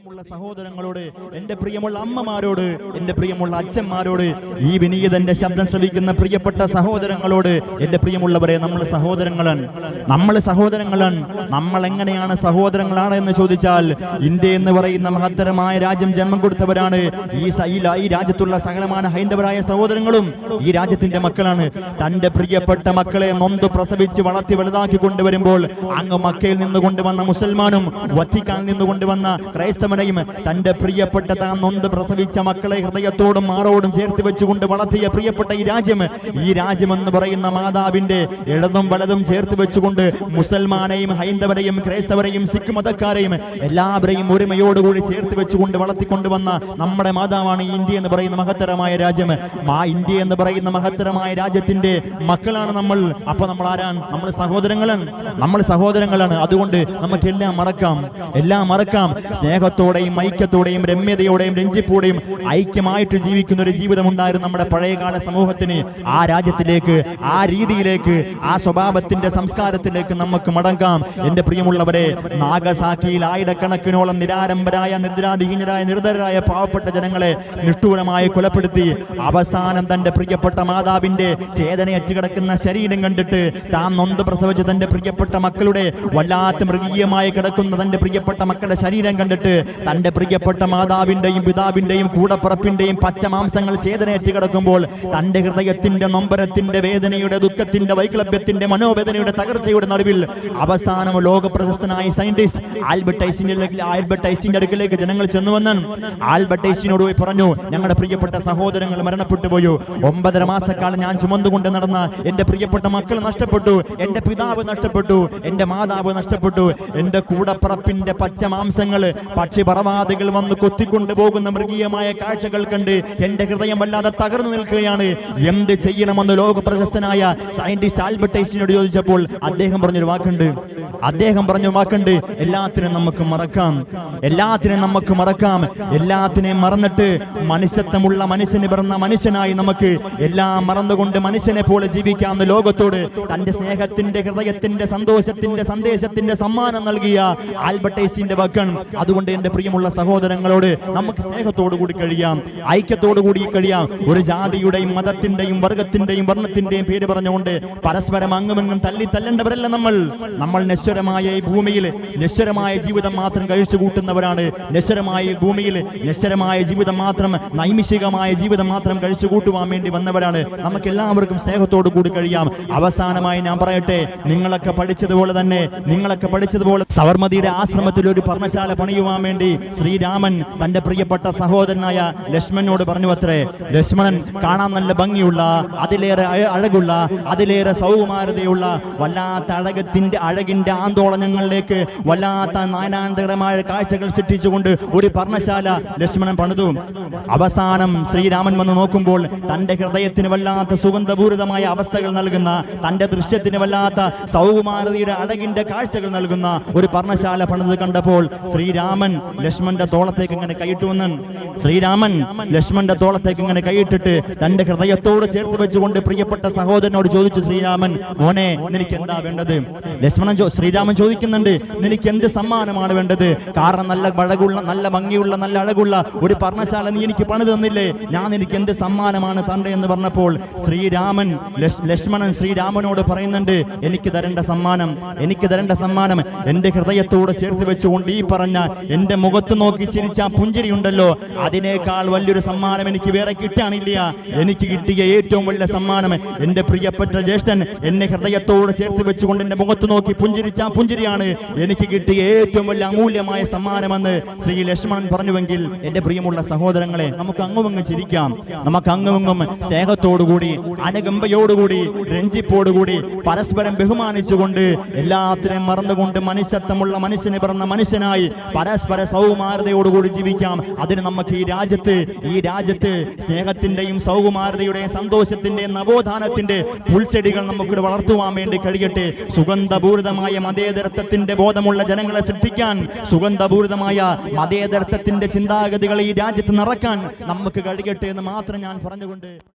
പ്രിയമുള്ള സഹോദരങ്ങളോട് എന്റെ പ്രിയമുള്ള അമ്മമാരോട് എന്റെ പ്രിയമുള്ള അച്ഛന്മാരോട് ഈ വിനീതന്റെ ശബ്ദം ശ്രവിക്കുന്ന പ്രിയപ്പെട്ട സഹോദരങ്ങളോട് എന്റെ പ്രിയമുള്ളവരെ നമ്മൾ സഹോദരങ്ങളാണ്. നമ്മൾ സഹോദരങ്ങളാണ്. നമ്മൾ എങ്ങനെയാണ് സഹോദരങ്ങളാണ് എന്ന് ചോദിച്ചാൽ ഇന്ത്യ എന്ന് പറയുന്ന മഹത്തരമായ രാജ്യം ജന്മം കൊടുത്തവരാണ്. ഈ സൈല ഈ രാജ്യത്തുള്ള സകലമായ ഹൈന്ദവരായ സഹോദരങ്ങളും ഈ രാജ്യത്തിന്റെ മക്കളാണ്. തന്റെ പ്രിയപ്പെട്ട മക്കളെ നൊന്ത് പ്രസവിച്ച് വളർത്തി വലുതാക്കി കൊണ്ടുവരുമ്പോൾ അങ്ങ് മക്കയിൽ നിന്ന് കൊണ്ടുവന്ന മുസൽമാനും വത്തിക്കാനിൽ നിന്ന് കൊണ്ടുവന്ന ക്രൈസ്തവനെയും തന്റെ പ്രിയപ്പെട്ട താൻ നൊന്ത് പ്രസവിച്ച മക്കളെ ഹൃദയത്തോടും മാറോടും ചേർത്ത് വെച്ചുകൊണ്ട് വളർത്തിയ പ്രിയപ്പെട്ട ഈ രാജ്യം ഈ രാജ്യം എന്ന് പറയുന്ന മാതാവിന്റെ ഇടതും വലതും ചേർത്ത് വെച്ചുകൊണ്ട് മുസൽമാനെയും ഹൈന്ദവരെയും ക്രൈസ്തവരെയും സിഖ് മതക്കാരെയും എല്ലാവരെയും ഒരുമയോടുകൂടി ചേർത്ത് വെച്ചുകൊണ്ട് വളർത്തിക്കൊണ്ടുവന്ന നമ്മുടെ മാതാവാണ് ഇന്ത്യ എന്ന് പറയുന്ന മഹത്തരമായ രാജ്യം മാ ഇന്ത്യ എന്ന് പറയുന്ന മഹത്തരമായ രാജ്യത്തിന്റെ മക്കളാണ് നമ്മൾ. അപ്പൊ നമ്മൾ ആരാണ്? നമ്മൾ സഹോദരങ്ങളാണ്. നമ്മൾ സഹോദരങ്ങളാണ്. അതുകൊണ്ട് നമുക്കെല്ലാം മറക്കാം. എല്ലാം മറക്കാം. സ്നേഹത്തോടെയും ഐക്യത്തോടെയും രമ്യതയോടെയും രഞ്ജിപ്പോടെയും ഐക്യമായിട്ട് ജീവിക്കുന്ന ഒരു ജീവിതം ഉണ്ടായിരുന്നു നമ്മുടെ പഴയകാല സമൂഹത്തിന്. ആ രാജ്യത്തിലേക്ക് ആ രീതിയിലേക്ക് ആ സ്വഭാവത്തിന്റെ സംസ്കാരത്തിലേക്ക് നമുക്ക് മടങ്ങാം. എന്റെ പ്രിയമുള്ളവരെ നാഗസാക്കിയിൽ ആയിരക്കണക്കിനോളം നിരാരംഭരായ നിദ്രാവിഹീനരായ നിർദ്ധരായ പാവപ്പെട്ട ജനങ്ങളെ നിഷ്ഠൂരമായി കൊലപ്പെടുത്തി അവസാനം തന്റെ പ്രിയപ്പെട്ട മാതാവിന്റെ ചേതനയറ്റ് കിടക്കുന്ന ശരീരം കണ്ടിട്ട് താൻ നൊന്ത് പ്രസവിച്ച തന്റെ പ്രിയപ്പെട്ട മക്കളുടെ വല്ലാത്ത മൃഗീയമായി കിടക്കുന്ന തന്റെ പ്രിയപ്പെട്ട മക്കളുടെ ശരീരം കണ്ടിട്ട് തന്റെ പ്രിയപ്പെട്ട മാതാവിന്റെയും പിതാവിന്റെയും കൂടപ്പുറപ്പിന്റെയും പച്ചമാംസങ്ങൾ ചേതനേറ്റ് കിടക്കുമ്പോൾ തന്റെ ഹൃദയത്തിന്റെ നൊമ്പരത്തിന്റെ വേദനയുടെ ദുഃഖത്തിന്റെ വൈക്ലഭ്യത്തിന്റെ മനോവേദനയുടെ തകർച്ചയുടെ നടുവിൽ അവസാനം ലോക പ്രശസ്തനായ സയന്റിസ്റ്റ് ആൽബർട്ട് ഐസിന്റെ ആൽബർട്ട് ഐസിന്റെ അടുക്കലേക്ക് ജനങ്ങൾ ചെന്നുവെന്ന് ആൽബർട്ട് ഐസിനോട് പോയി പറഞ്ഞു ഞങ്ങളുടെ പ്രിയപ്പെട്ട സഹോദരങ്ങൾ മരണപ്പെട്ടു പോയോ. ഒമ്പതര മാസക്കാലം ഞാൻ ചുമന്നുകൊണ്ട് നടന്ന എന്റെ പ്രിയപ്പെട്ട മക്കൾ നഷ്ടപ്പെട്ടു എന്റെ പിതാവ് നഷ്ടപ്പെട്ടു എന്റെ മാതാവ് നഷ്ടപ്പെട്ടു എന്റെ കൂടപ്പറപ്പിന്റെ പച്ചമാംസങ്ങൾ പക്ഷി പറവാദികൾ വന്ന് കൊത്തിക്കൊണ്ടു പോകുന്ന മൃഗീയമായ കാഴ്ചകൾ കണ്ട് എന്റെ ഹൃദയം വല്ലാതെ തകർന്നു നിൽക്കുകയാണ്. എന്ത് ചെയ്യണമെന്ന് ലോക പ്രശസ്തനായ സയന്റിസ്റ്റ് ആൽബർട്ട് ഐൻസ്റ്റീനോട് ചോദിച്ചപ്പോൾ അദ്ദേഹം പറഞ്ഞൊരു വാക്കുണ്ട്. അദ്ദേഹം പറഞ്ഞ വാക്കുണ്ട് എല്ലാത്തിനും നമുക്ക് മറക്കാം. എല്ലാത്തിനും നമുക്ക് മറക്കാം. എല്ലാത്തിനെയും മറന്നിട്ട് മനുഷ്യത്വമുള്ള മനുഷ്യന് പിറന്ന മനുഷ്യനായി നമുക്ക് എല്ലാം മറന്നുകൊണ്ട് മനുഷ്യനെ പോലെ ജീവിക്കാവുന്ന ലോകത്തോട് തന്റെ സ്നേഹത്തിന്റെ ഹൃദയത്തിന്റെ സന്തോഷത്തിന്റെ സന്ദേശത്തിന്റെ സമ്മാനം നൽകിയ ആൽബർട്ടേഷിന്റെ വാക്കാണ്. അതുകൊണ്ട് എന്റെ പ്രിയമുള്ള സഹോദരങ്ങളോട് നമുക്ക് സ്നേഹത്തോടു കൂടി കഴിയാം ഐക്യത്തോടു കൂടി കഴിയാം. ഒരു ജാതിയുടെയും മതത്തിന്റെയും വർഗത്തിന്റെയും വർണത്തിന്റെയും പേര് പറഞ്ഞുകൊണ്ട് പരസ്പരം അങ്ങുമെങ്ങും തല്ലി തല്ലേണ്ടവരല്ല നമ്മൾ. നമ്മൾ നശ്വരമായ ഈ ഭൂമിയിൽ നശ്വരമായ ജീവിതം മാത്രം കഴിച്ചു കൂട്ടുന്നവരാണ്. നശ്വരമായ ഭൂമിയിൽ നശ്വരമായ ജീവിതം മാത്രം നൈമിഷികമായ ജീവിതം മാത്രം കഴിച്ചു കൂട്ടുവാൻ വേണ്ടി വന്നവരാണ്. നമുക്ക് എല്ലാവർക്കും സ്നേഹത്തോടു കൂടി കഴിയാം. അവസാനമായി ഞാൻ പറയട്ടെ നിങ്ങളൊക്കെ പഠിച്ചതുപോലെ തന്നെ നിങ്ങളൊക്കെ പഠിച്ചതുപോലെ സവർമതിയുടെ ആശ്രമത്തിൽ ഒരു പർണശാല പണിയുവാൻ വേണ്ടി ശ്രീരാമൻ തന്റെ പ്രിയപ്പെട്ട സഹോദരനായ ലക്ഷ്മണനോട് പറഞ്ഞു അത്രേ ലക്ഷ്മണൻ കാണാൻ നല്ല ഭംഗിയുള്ള അതിലേറെ അഴ- അഴകുള്ള അതിലേറെ സൗകുമാരതയുള്ള വല്ലാത്ത അഴകത്തിന്റെ അഴകിന്റെ ആന്തോളനങ്ങളിലേക്ക് വല്ലാത്ത നാനാന്തരമായ കാഴ്ചകൾ സൃഷ്ടിച്ചുകൊണ്ട് ഒരു പർണശാല ലക്ഷ്മണൻ പണിതു. അവസാനം ശ്രീരാമൻ വന്ന് നോക്കുമ്പോൾ തന്റെ ഹൃദയത്തിന് വല്ലാത്ത സുഗന്ധപൂരിതമായ അവസ്ഥകൾ നൽകുന്ന തന്റെ ദൃശ്യത്തിന് വല്ലാത്ത സൗകുമാരതയുടെ അഴകിന്റെ കാഴ്ചകൾ നൽകുന്ന ഒരു പർണശാല പണിത് കണ്ടപ്പോൾ ശ്രീരാമൻ ലക്ഷ്മണന്റെ തോളത്തേക്ക് ഇങ്ങനെ കൈയിട്ടുവെന്ന് ശ്രീരാമൻ ലക്ഷ്മണന്റെ തോളത്തേക്ക് ഇങ്ങനെ കൈയിട്ടിട്ട് തന്റെ ഹൃദയത്തോട് ചേർത്ത് വെച്ചുകൊണ്ട് പ്രിയപ്പെട്ട സഹോദരനോട് ചോദിച്ചു ശ്രീരാമൻ മോനെ നിനക്ക് എന്താ വേണ്ടത്? ലക്ഷ്മണൻ ശ്രീരാമൻ ചോദിക്കുന്നുണ്ട് നിനക്ക് എന്ത് സമ്മാനമാണ് വേണ്ടത്? കാരണം നല്ല അഴകുള്ള നല്ല ഭംഗിയുള്ള നല്ല അഴകുള്ള ഒരു പർണശാല നീ എനിക്ക് പണി തന്നില്ലേ? ഞാൻ എനിക്ക് എന്ത് സമ്മാനമാണ് തന്റെ എന്ന് പറഞ്ഞപ്പോൾ ശ്രീരാമൻ ലക്ഷ്മണൻ ശ്രീരാമനോട് പറയുന്നുണ്ട് എനിക്ക് തരേണ്ട സമ്മാനം എനിക്ക് തരേണ്ട സമ്മാനം എന്റെ ഹൃദയത്തോട് ചേർത്ത് വെച്ചുകൊണ്ട് ഈ പറഞ്ഞ എന്റെ മുഖത്ത് നോക്കി ചിരിച്ച പുഞ്ചിരി ഉണ്ടല്ലോ അതിനേക്കാൾ വലിയൊരു സമ്മാനം എനിക്ക് വേറെ കിട്ടാനില്ല. എനിക്ക് കിട്ടിയ ഏറ്റവും വലിയ സമ്മാനം എന്റെ പ്രിയപ്പെട്ട ജ്യേഷ്ഠൻ എന്നെ ഹൃദയത്തോട് ചേർത്ത് വെച്ചുകൊണ്ട് എന്റെ മുഖത്ത് നോക്കി പുഞ്ചിരിച്ച പുഞ്ചിരിയാണ് എനിക്ക് കിട്ടിയ ഏറ്റവും വലിയ അമൂല്യമായ സമ്മാനമെന്ന് ശ്രീ ലക്ഷ്മണൻ പറഞ്ഞുവെങ്കിൽ എന്റെ പ്രിയമുള്ള സഹോദരങ്ങളെ നമുക്ക് അങ്ങുമങ്ങ് ചിരിക്കാം. നമുക്ക് അങ്ങുമങ്ങും സ്നേഹത്തോടുകൂടി അനുകമ്പയോടുകൂടി രഞ്ജിപ്പോടുകൂടി പരസ്പരം ബഹുമാനിച്ചുകൊണ്ട് എല്ലാത്തിനെയും മറന്നുകൊണ്ട് മനുഷ്യത്വമുള്ള മനുഷ്യന് പിറന്ന മനുഷ്യനായി പരസ്പര സൗകുമാരതയോടുകൂടി ജീവിക്കാം. അതിന് നമുക്ക് ഈ രാജ്യത്ത് ഈ രാജ്യത്ത് സ്നേഹത്തിന്റെയും സൗകുമാരതയുടെയും സന്തോഷത്തിന്റെയും നവോത്ഥാനത്തിന്റെ പുൽച്ചെടികൾ നമുക്കിവിടെ വളർത്തുവാൻ വേണ്ടി കഴിയട്ടെ. സുഗന്ധപൂരിതമായ മതേതരത്വത്തിന്റെ ബോധമുള്ള ജനങ്ങളെ സൃഷ്ടിക്കാൻ സുഗന്ധപൂരിതമായ മതേതരത്വത്തിന്റെ ചിന്താഗതികൾ ഈ രാജ്യത്ത് നിറക്കാൻ നമുക്ക് കഴിയട്ടെ എന്ന് മാത്രം ഞാൻ പറഞ്ഞുകൊണ്ട്